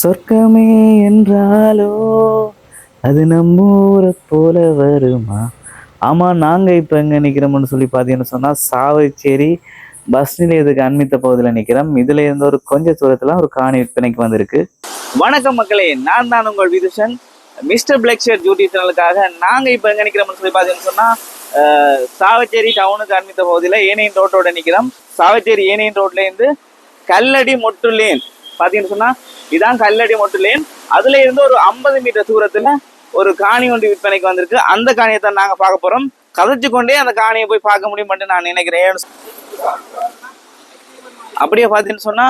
சொர்க்கமே என்றாலோ? அது நம்ம ஊரை போல வருமா? ஆமாம் நாங்கள் இப்போ எங்கே நிற்கிறோம்னு சொல்லி பார்த்தீங்கன்னு சொன்னால் சாவச்சேரி பஸ் நிலையத்துக்கு அண்மித்த பகுதியில் நிற்கிறோம் இதில் இருந்த ஒரு கொஞ்ச தூரத்தில் ஒரு காணி விற்பனைக்கு வந்திருக்கு. வணக்கம் மக்களே நான் தான் உங்கள் விதுஷன். மிஸ்டர் பிளெக்ஷர் டியூட்டி சேனலுக்காக நாங்கள் இப்போ எங்கே நிற்கிறோம்னு சொல்லி பார்த்தீங்கன்னு சொன்னால் சாவச்சேரி டவுனுக்கு அண்மித்த பகுதியில் ஏனையின் ரோட்டோட நிற்கிறோம் சாவச்சேரி ஏனையின் ரோட்லேருந்து கல்லடி மொட்டு லேன் பார்த்தீங்கன்னு சொன்னால் இதான் கல்லடி மொட்டு லேன் அதுல இருந்து ஒரு ஐம்பது மீட்டர் தூரத்துல ஒரு காணி ஒன்று விற்பனைக்கு வந்திருக்கு. அந்த காணியை தான் நாங்க பார்க்க போறோம். கதைச்சு கொண்டே அந்த காணியை போய் பார்க்க முடியும்னு நான் நினைக்கிறேன். அப்படியே பார்த்தீங்கன்னு சொன்னா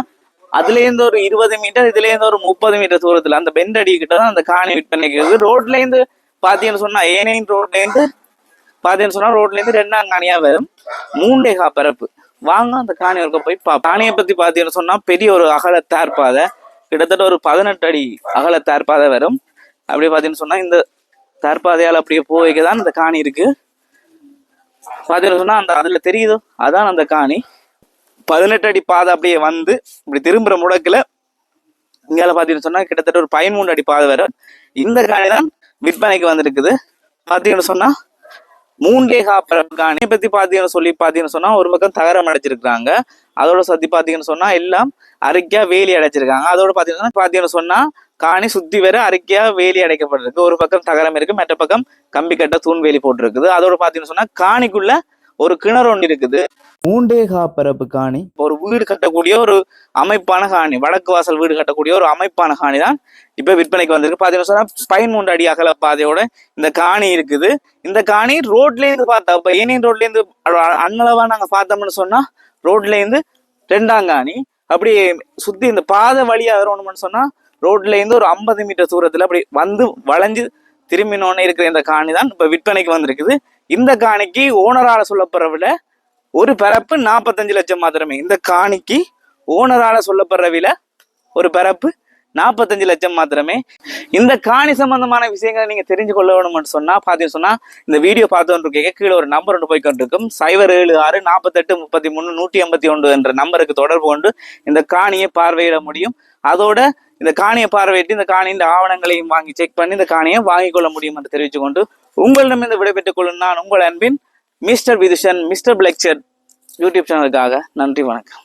அதுல இருந்து ஒரு இருபது மீட்டர் இதுல இருந்து ஒரு முப்பது மீட்டர் தூரத்துல அந்த பெண்ட் அடி கிட்ட தான் அந்த காணி விற்பனைக்கு இருக்குது. ரோட்ல இருந்து சொன்னால் சொன்னா ரோட்லேருந்து ரோட்ல இருந்து பாத்தீங்கன்னு சொன்னா ரோட்ல இருந்து ரெண்டாம் காணியாக வரும். மூண்டே கா பரப்பு. வாங்க அந்த காணி இருக்க போய் பா காணியை பத்தி பாத்தீங்கன்னு சொன்னா பெரிய ஒரு அகல தார்பாதை கிட்டத்தட்ட ஒரு பதினெட்டு அடி அகல தார்பாதை வரும். அப்படியே பாத்தீங்கன்னு சொன்னா இந்த தார்பாதையால் அப்படியே போய்க்க தான் இந்த காணி இருக்கு. பாத்தீங்கன்னு சொன்னா அந்த அதுல தெரியுதோ? அதான் அந்த காணி. பதினெட்டு அடி பாதை அப்படியே வந்து இப்படி திரும்புற முடக்குல இங்கால பாத்தீங்கன்னு சொன்னா கிட்டத்தட்ட ஒரு பதிமூணு அடி பாதை வரும். இந்த காணி தான் விற்பனைக்கு வந்திருக்குது. பாத்தீங்கன்னு சொன்னா மூண்டே காப்பரப்பு காணி பத்தி பாத்தீங்கன்னு சொல்லி பாத்தீங்கன்னு சொன்னா ஒரு பக்கம் தகரம் அடைச்சிருக்காங்க அதோட சத்தி பாத்தீங்கன்னு சொன்னா எல்லாம் அரைக்கியா வேலி அடைச்சிருக்காங்க. அதோட பாத்தீங்கன்னா பாத்தீங்கன்னு சொன்னா காணி சுத்தி வேற அரைக்கியா வேலி அடைக்கப்பட்டிருக்கு. ஒரு பக்கம் தகரம் இருக்கு மற்ற பக்கம் கம்பி கட்ட தூண் வேலி போட்டிருக்குது. அதோட பாத்தீங்கன்னு சொன்னா காணிக்குள்ள ஒரு கிணறு ஒன்று இருக்குது. மூண்டே காப்பரப்பு காணி. ஒரு வீடு கட்டக்கூடிய ஒரு அமைப்பான காணி வடக்கு வாசல் வீடு கட்டக்கூடிய ஒரு அமைப்பான காணி தான் இப்போ விற்பனைக்கு வந்திருக்கு. பாத்தீங்கன்னா சொன்னா பதிமூன்று அடி அகல பாதையோட இந்த காணி இருக்குது. இந்த காணி ரோட்லேருந்து பார்த்தா இப்போ ஏனியன் ரோட்லேருந்து அண்ணளவாக நாங்கள் பார்த்தோம்னு சொன்னால் ரோட்லேருந்து ரெண்டாம் காணி. அப்படி சுற்றி இந்த பாதை வழியாக வரணும்னு சொன்னால் ரோட்லேருந்து ஒரு ஐம்பது மீட்டர் தூரத்தில் அப்படி வந்து வளைஞ்சு திரும்பினோன்னு இருக்கிற இந்த காணி தான் இப்போ விற்பனைக்கு வந்திருக்குது. இந்த காணிக்கு ஓனரால சொல்லப்படுற விட ஒரு பரப்பு நாற்பத்தஞ்சு லட்சம் மாத்திரமே. இந்த காணிக்கு ஓனரால சொல்லப்படுற விலை ஒரு பரப்பு நாற்பத்தஞ்சு லட்சம் மாத்திரமே. இந்த காணி சம்பந்தமான விஷயங்களை நீங்க தெரிஞ்சு கொள்ள வேணும்னு சொன்னா பாத்தீங்கன்னு சொன்னா இந்த வீடியோ பார்த்தோன்னு இருக்கீங்க கீழே ஒரு நம்பர் ஒன்று போய்கொண்டிருக்கும் சைபர் ஏழு ஆறு நாற்பத்தெட்டு முப்பத்தி மூணு நூற்றி ஐம்பத்தி ஒன்று என்ற நம்பருக்கு தொடர்பு கொண்டு இந்த காணியை பார்வையிட முடியும். அதோட இந்த காணியை பார்வையிட்டு இந்த காணியின் ஆவணங்களையும் வாங்கி செக் பண்ணி இந்த காணியை வாங்கிக் கொள்ள முடியும் என்று தெரிவித்துக்கொண்டு உங்களிடம் இந்த விடைபெற்றுக் கொள்ளும் நான் உங்கள் அன்பின் மிஸ்டர் விதுஷன் மிஸ்டர் பிளெக்சர் யூடியூப் சேனலுக்காக நன்றி வணக்கம்.